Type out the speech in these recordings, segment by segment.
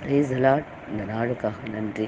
Price allot இந்த நாளுக்காக நன்றி.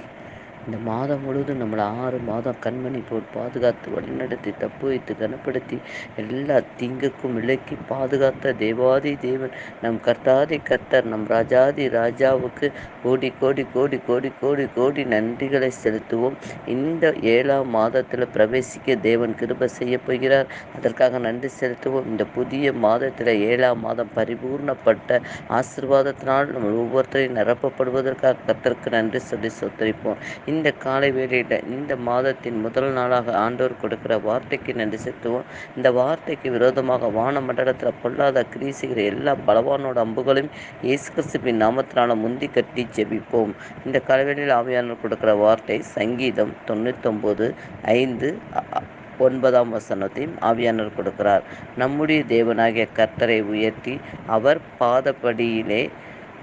இந்த மாதம் முழுவதும் நம்மளை ஆறு மாதம் கண்மணி போல் பாதுகாத்து வழிநடத்தி தப்பு வைத்து கனப்படுத்தி எல்லா தீங்குக்கும் விலக்கி பாதுகாத்த தேவாதி தேவன் நம் கர்த்தாதி கர்த்தர் நம் ராஜாதி ராஜாவுக்கு கோடி கோடி கோடி கோடி கோடி கோடி நன்றிகளை செலுத்துவோம். இந்த ஏழாம் மாதத்தில் பிரவேசிக்க தேவன் கிருப செய்ய போகிறார். அதற்காக நன்றி செலுத்துவோம். இந்த புதிய மாதத்தில் ஏழாம் மாதம் பரிபூர்ணப்பட்ட ஆசிர்வாதத்தினால் நம்ம ஒவ்வொருத்தரையும் நிரப்பப்படுவதற்காக கர்த்தருக்கு நன்றி சொல்லி சொத்தரிப்போம். இந்த காலை வேளையில் இந்த மாதத்தின் முதல் நாளாக ஆண்டோர் கொடுக்கிற வார்த்தைக்கு நன்றி செலுத்துவோம். இந்த வார்த்தைக்கு விரோதமாக வான மண்டலத்தில் பொல்லாத கிரீசுகிற எல்லா பலவானோட அம்புகளையும் இயேசு கிறிஸ்துவின் நாமத்தினால முந்தி கட்டி ஜெபிப்போம். இந்த காலவேளையில் ஆவியானவர் கொடுக்கிற வார்த்தை சங்கீதம் தொண்ணூத்தொம்பது ஐந்து ஒன்பதாம் வசனத்தையும் ஆவியானவர் கொடுக்கிறார். நம்முடைய தேவனாகிய கர்த்தரை உயர்த்தி அவர் பாதப்படியிலே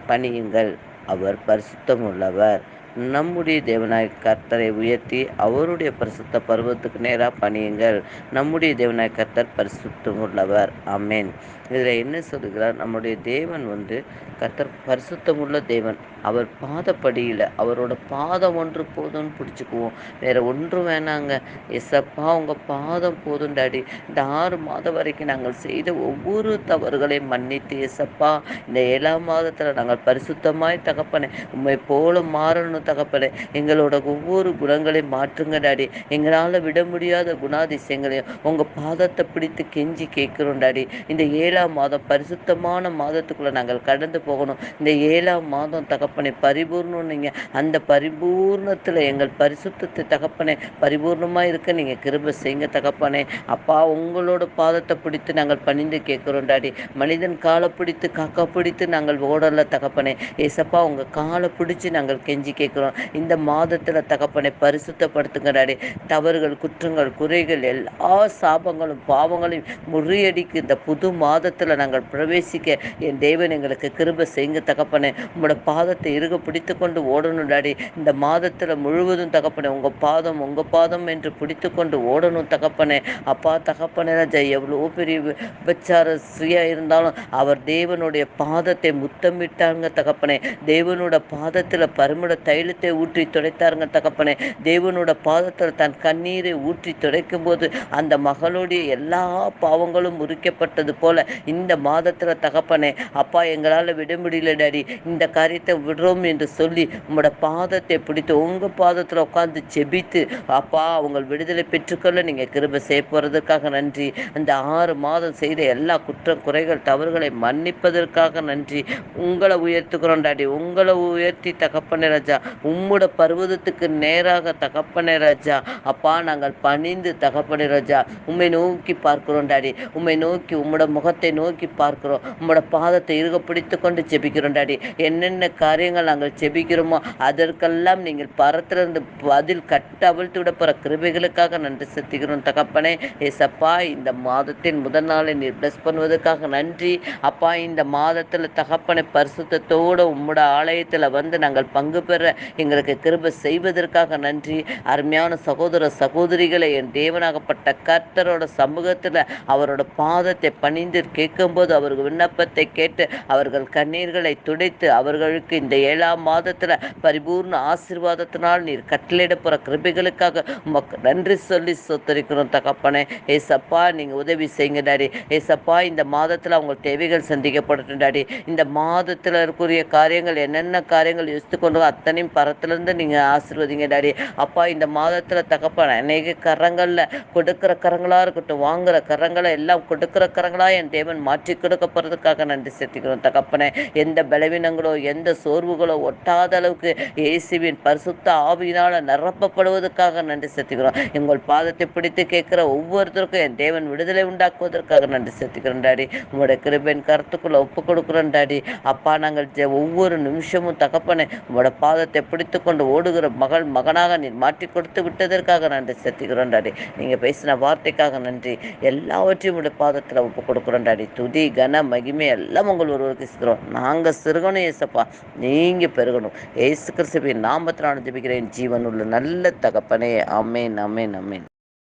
பணியுங்கள். அவர் பரிசுத்தமுள்ளவர். நம்முடைய தேவனாய் கர்த்தரை உயர்த்தி அவருடைய பரிசுத்த பருவத்துக்கு நேராக பணியுங்கள். நம்முடைய தேவனாய் கர்த்தர் பரிசுத்தம் உள்ளவர். அமேன் இதில் என்ன சொல்கிறார் நம்முடைய தேவன் வந்து கர்த்தர் பரிசுத்தமுள்ள தேவன். அவர் பாதப்படியில் அவரோட பாதம் ஒன்று போதும்னு பிடிச்சிக்குவோம். வேற ஒன்றும் வேணாங்க. எசப்பா உங்கள் பாதம் போதும் டாடி. இந்த ஆறு மாதம் வரைக்கும் நாங்கள் செய்த ஒவ்வொரு தவறுகளையும் மன்னித்து எஸ்அப்பா இந்த ஏழாம் மாதத்தில் நாங்கள் பரிசுத்தமாய் தகப்பனே உண்மை போல மாறணும் தகப்பனே எங்களோட ஒவ்வொரு குணங்களையும் மாற்றுங்க டாடி. எங்களால் விட முடியாத குணாதிசயங்களையும் உங்கள் பாதத்தை பிடித்து கெஞ்சி கேட்குறோம் டாடி. இந்த ஏழாம் மாதம் பரிசுத்தமான மாதத்துக்குள்ளே நாங்கள் கடந்து போகணும். இந்த ஏழாம் மாதம் தகப்பனை பரிபூர்ணம் நீங்கள் அந்த பரிபூர்ணத்தில் எங்கள் பரிசுத்தத்தை தகப்பனே பரிபூர்ணமாக இருக்க நீங்கள் கிருப செய்யுங்க தகப்பனே. அப்பா உங்களோட பாதத்தை பிடித்து நாங்கள் பணிந்து கேட்குறோம் டாடி. மனிதன் காலை பிடித்து காக்கா பிடித்து நாங்கள் ஓடல தகப்பனே. ஏசப்பா உங்கள் காலை பிடிச்சி நாங்கள் கெஞ்சி ஜெபிக்கிறோம் இந்த மாதத்தில் தகப்பனை பரிசுத்தப்படுத்துங்கிறாரு தவறுகள் குற்றங்கள் குறைகள் எல்லா சாபங்களும் பாவங்களையும் முறியடிக்கு இந்த புது மாதத்தில் நாங்கள் பிரவேசிக்க என் தேவன் எங்களுக்கு கிருப செய்யுங்க தகப்பனை. உங்களோட பாதத்தை இருக பிடித்து கொண்டு ஓடணும் டாடி. இந்த மாதத்தில் முழுவதும் தகப்பனை உங்கள் பாதம் உங்கள் பாதம் என்று பிடித்து கொண்டு ஓடணும் தகப்பனே. அப்பா தகப்பனே ராஜா எவ்வளோ பெரிய விபச்சார ஸ்ரீயாக இருந்தாலும் அவர் தேவனுடைய பாதத்தை முத்தமிட்டாங்க தகப்பனே. தேவனோட பாதத்தில் பருமட தைலத்தை ஊற்றி துடைத்தாருங்க தகப்பனே. தேவனோட பாதத்தில் தன் கண்ணீரை ஊற்றி துடைக்கும் போது அந்த மகளுடைய எல்லா பாவங்களும் முறிக்கப்பட்டது போல இந்த மாதத்தில் தகப்பனே அப்பா எங்களால் விட முடியல டாடி. இந்த காரியத்தை விடுறோம் என்று சொல்லி உங்களோட பாதத்தை பிடித்து உங்கள் பாதத்தில் உட்காந்து செபித்து அப்பா அவங்க விடுதலை பெற்றுக்கொள்ள நீங்கள் கிருப செய்ய போகிறதுக்காக நன்றி. அந்த ஆறு மாதம் செய்த எல்லா குற்றம் குறைகள் தவறுகளை மன்னிப்பதற்காக நன்றி. உங்களை உயர்த்துக்கிறோம் டாடி. உங்களை உயர்த்தி தகப்பனே ராஜா. உம்மோட பருவதத்துக்கு நேராக தகப்பனே ராஜா. அப்பா நாங்கள் பணிந்து தகப்பனே ராஜா. உம்மை நோக்கி பார்க்கிறோம் டாடி. உம்மை நோக்கி உம்மோட முகத்தை நோக்கி பார்க்கிறோம். உம்மோட பாதத்தை இருக பிடித்து கொண்டு செபிக்கிறோம் டாடி. என்னென்ன காரியங்கள் நாங்கள் செபிக்கிறோமோ அதற்கெல்லாம் நீங்கள் பரத்திலிருந்து பதில் கட்ட அவிழ்த்து விட போகிற கிருபைகளுக்காக நன்றி செலுத்துகிறோம் தகப்பனே. ஏசப்பா இந்த மாதத்தின் முதல் நாளை நீர் பிளஸ் பண்ணுவதற்காக நன்றி. அப்பா இந்த மாதத்தில் தகப்பனை பரிசுத்தத்தோடு உம்மோட ஆலயத்தில் வந்து நாங்கள் பங்கு பெற எங்களுக்கு கிருப செய்வதற்காக நன்றி. அருமையான சகோதர சகோதரிகளை என் தேவனாகப்பட்ட கர்த்தரோட சமூகத்தில் அவரோட பாதத்தை பணிந்து கேட்கும்போது அவர்கள் விண்ணப்பத்தை கேட்டு அவர்கள் கண்ணீர்களை துடைத்து அவர்களுக்கு இந்த ஏழாம் மாதத்தில் பரிபூர்ண ஆசீர்வாதத்தினால் நீர் கட்டளையிட போகிற கிருபைகளுக்காக உமக்கு நன்றி சொல்லி சொத்தரிக்கிறோம் தகப்பனே. ஏசப்பா நீங்கள் உதவி செய்யுங்க டாடி. ஏசப்பா இந்த மாதத்தில் அவங்க தேவைகள் சந்திக்கப்படட்டும் டாடி. இந்த மாதத்தில் இருக்கக்கூடிய காரியங்கள் என்னென்ன காரியங்கள் யோசித்து கொண்டு அத்தனை அத்தனையும் பரத்திலிருந்து நீங்கள் ஆசிர்வதிங்க டாடி. அப்பா இந்த மாதத்தில் தகப்பன அநேக கரங்களில் கொடுக்குற கரங்களாக இருக்கட்டும் வாங்குற கரங்களை எல்லாம் கொடுக்குற கரங்களாக என் தேவன் மாற்றி கொடுக்க போகிறதுக்காக நன்றி செலுத்திக்கிறோம் தகப்பனே. எந்த பலவீனங்களோ எந்த சோர்வுகளோ ஒட்டாத அளவுக்கு இயேசுவின் பரிசுத்த ஆவியினால் நிரப்பப்படுவதற்காக நன்றி செத்துக்கிறோம் எங்கள் பாதத்தை பிடித்து கேட்குற ஒவ்வொருத்தருக்கும் என் தேவன் விடுதலை உண்டாக்குவதற்காக நன்றி செலுத்துகிறோம் டாடி. உங்களுடைய கிருபையின் கருத்துக்குள்ள ஒப்பு கொடுக்குறோம் டாடி. அப்பா நாங்கள் ஒவ்வொரு நிமிஷமும் தகப்பனே உங்களோட பாதத்தை பிடித்து கொண்டு ஓடுகிற மகள் மகனாக நீர் மாற்றி கொடுத்து விட்டதற்காக நன்றி செலுத்துகிறோம் டாடி நீங்கள் பேசின வார்த்தைக்காக நன்றி. எல்லாவற்றையும் உடைய பாதத்தில் ஒப்பு கொடுக்குறோம் டாடி துதி கன மகிமை எல்லாம் உங்கள் ஒருவருக்கு இருக்கிறோம் நாங்கள் சிறுகணும் ஏசப்பா நீங்கள் பெருகணும். ஏசு கிறிஸ்துவின் நாமத்தினால ஜீவன் ஜீவனுள்ள நல்ல தகப்பனே. அமேன் அமேன் அமேன்